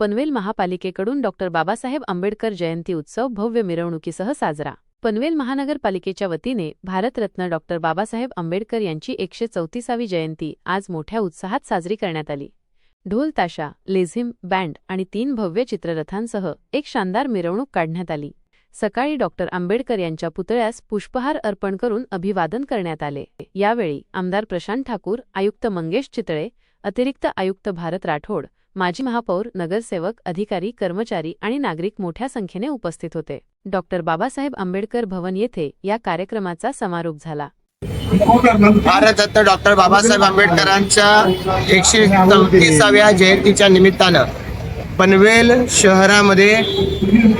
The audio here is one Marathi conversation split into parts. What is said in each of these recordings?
पनवेल महापालिकेकडून डॉक्टर बाबासाहेब आंबेडकर जयंती उत्सव भव्य मिरवणुकीसह साजरा. पनवेल महानगरपालिकेच्या वतीने भारतरत्न डॉक्टर बाबासाहेब आंबेडकर यांची एकशे चौतीसावी जयंती आज मोठ्या उत्साहात साजरी करण्यात आली. ढोल ताशा लेझिम बँड आणि तीन भव्य चित्ररथांसह एक शानदार मिरवणूक काढण्यात आली. सकाळी डॉक्टर आंबेडकर यांच्या पुतळ्यास पुष्पहार अर्पण करून अभिवादन करण्यात आले. यावेळी आमदार प्रशांत ठाकूर आयुक्त मंगेश चितळे अतिरिक्त आयुक्त भारत राठोड माजी महापौर नगरसेवक अधिकारी कर्मचारी आणि नागरिक मोठ्या संख्येने उपस्थित होते. डॉक्टर बाबासाहेब आंबेडकर भवन येथे या कार्यक्रमाचा समारोप झाला. भारतरत्न डॉक्टर बाबासाहेब आंबेडकरांच्या एकशे चौतीसाव्या जयंतीच्या निमित्तानं पनवेल शहरामध्ये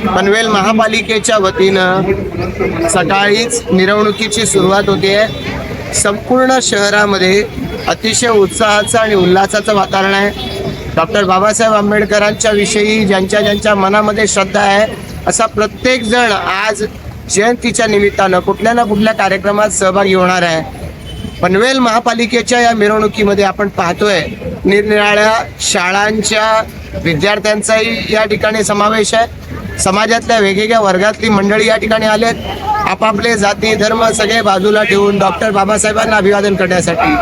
पनवेल महापालिकेच्या वतीनं सकाळीच मिरवणुकीची सुरुवात होते. संपूर्ण शहरामध्ये अतिशय उत्साहाचं आणि उल्हासाचं वातावरण आहे. डॉक्टर बाबासाहेब आंबेडकरांच्या विषयी ज्यांच्या ज्यांच्या मनामध्ये श्रद्धा आहे असा प्रत्येक जण आज जयंतीच्या निमित्तानं कुठल्या ना कुठल्या कार्यक्रमात सहभागी होणार आहे. पनवेल महापालिकेच्या या मिरवणुकीमध्ये आपण पाहतोय निरनिराळ्या शाळांच्या विद्यार्थ्यांचाही या ठिकाणी समावेश आहे. समाजातल्या वेगवेगळ्या वर्गातली मंडळी या ठिकाणी आलेत. आपापले जाती धर्म सगळे बाजूला ठेवून डॉक्टर बाबासाहेबांना अभिवादन करण्यासाठी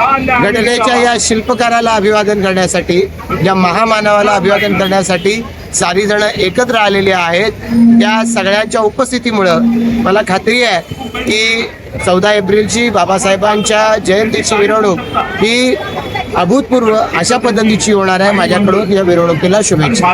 घटनेच्या या शिल्पकाराला अभिवादन करण्यासाठी या महामानवाला अभिवादन करण्यासाठी सारी जण एकत्र आलेले आहेत. त्या सगळ्यांच्या उपस्थितीमुळं मला खात्री आहे की चौदा एप्रिलची बाबासाहेबांच्या जयंतीची मिरवणूक ही अभूतपूर्व अशा पद्धतीची होणार आहे. माझ्याकडून या मिरवणुकीला शुभेच्छा.